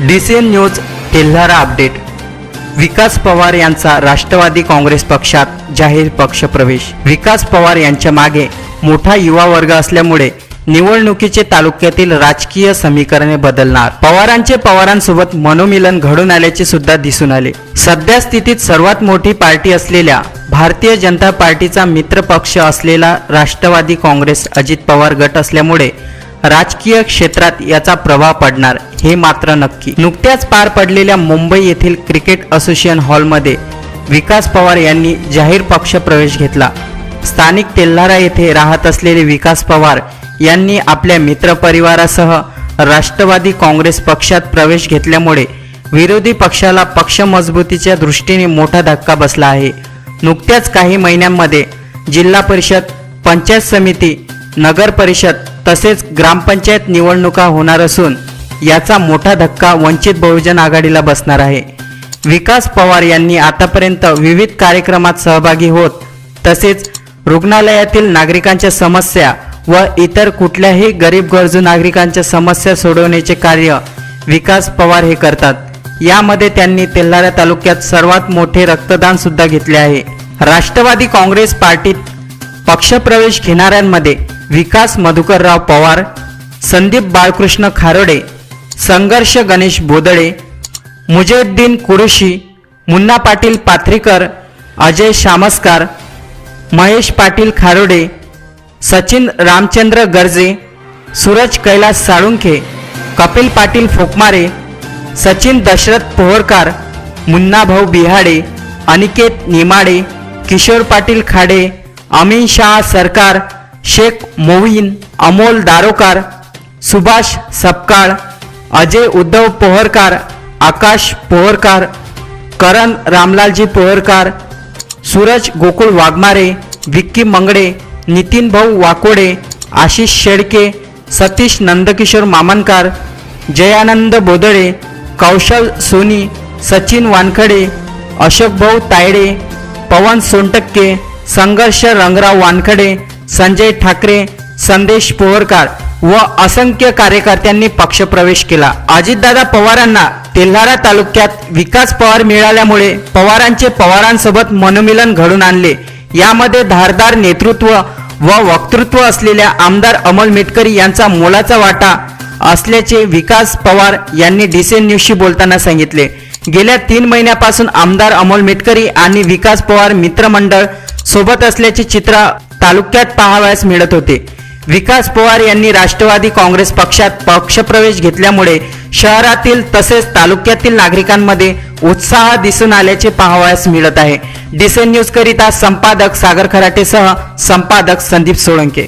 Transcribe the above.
D C N news Telhara update. Vikas Pawar यांचा राष्ट्रवादी काँग्रेस पक्षात जाहीर पक्षप्रवेश. विकास पवार यांच्या मागे मोठा युवा वर्ग असल्यामुळे निवडणुकीचे तालुक्यातील राजकीय समीकरणे बदलणार. पवारांचे पवारांसोबत मनोमिलन घडून आल्याचे सुद्धा दिसून आले. सध्या स्थितीत सर्वात मोठी पार्टी असलेल्या भारतीय जनता पार्टीचा मित्र पक्ष असलेला राष्ट्रवादी काँग्रेस अजित पवार गट असल्यामुळे राजकीय क्षेत्रात याचा प्रभाव पडणार हे मात्र नक्की. नुकत्याच पार पडलेल्या मुंबई येथील क्रिकेट असोसिएशन हॉलमध्ये विकास पवार यांनी जाहीर पक्ष प्रवेश घेतला. स्थानिक तेल्हारा येथे राहत असलेले विकास पवार यांनी आपल्या मित्रपरिवारासह राष्ट्रवादी काँग्रेस पक्षात प्रवेश घेतल्यामुळे विरोधी पक्षाला पक्ष मजबूतीच्या दृष्टीने मोठा धक्का बसला आहे. नुकत्याच काही महिन्यांमध्ये जिल्हा परिषद पंचायत समिती नगर परिषद तसेच ग्रामपंचायत निवडणुका होणार असून याचा मोठा धक्का वंचित बहुजन आघाडीला बसणार आहे. विकास पवार यांनी आतापर्यंत विविध कार्यक्रमात सहभागी होत तसेच रुग्णालयातील नागरिकांच्या समस्या व इतर कुठल्याही गरीब गरजू नागरिकांच्या समस्या सोडवण्याचे कार्य विकास पवार हे करतात. यामध्ये त्यांनी तेल्हारा तालुक्यात सर्वात मोठे रक्तदान सुद्धा घेतले आहे. राष्ट्रवादी काँग्रेस पार्टीत पक्षप्रवेश घेणाऱ्यांमध्ये विकास मधुकरराव पवार संदीप बाळकृष्ण खारोडे संघर्ष गणेश बोदळे मुजेद्दीन कुरुशी मुन्ना पाटील पाथरीकर अजय शामस्कार महेश पाटील खारोडे सचिन रामचंद्र गर्जे सूरज कैलास साळुंखे कपिल पाटील फोकमारे सचिन दशरथ पोहरकार मुन्नाभाऊ बिहाडे अनिकेत निमाडे किशोर पाटील खाडे अमित शाह सरकार शेख मोहीन अमोल दारोकार सुभाष सपकाळ अजय उद्धव पोहरकार आकाश पोहरकार करण रामलालजी पोहरकार सूरज गोकुळ वाघमारे विक्की मंगडे नितीन भाऊ वाकोडे आशिष शेडके सतीश नंदकिशोर मामनकार जयानंद बोदळे कौशल सोनी सचिन वानखडे अशोकभाऊ तायडे पवन सोनटक्के संघर्ष रंगराव वानखडे संजय ठाकरे संदेश पोहरकार व असंख्य कार्यकर्त्यांनी पक्षप्रवेश केला. अजितदादा पवारांना तेल्हारा तालुक्यात विकास पवार मिळाल्यामुळे पवारांचे पवारांसोबत मनोमिलन घडून आणले. यामध्ये धारदार नेतृत्व व वक्तृत्व असलेल्या आमदार अमल मेटकरी यांचा मोलाचा वाटा असल्याचे विकास पवार यांनी डिसेन न्यूजशी बोलताना सांगितले. गेल्या तीन महिन्यापासून आमदार अमोल मेटकरी आणि विकास पवार मित्रमंडळ सोबत असल्याचे चित्र तालुक्यात पाहावयास मिळत होते. विकास पवार यांनी राष्ट्रवादी काँग्रेस पक्षात पक्षप्रवेश घेतल्यामुळे शहरातील तसेच तालुक्यातील नागरिकांमध्ये उत्साह दिसून आल्याचे पाहावयास मिळत आहे. डिसेन न्यूज करिता संपादक सागर खराटेसह संपादक संदीप सोळंके.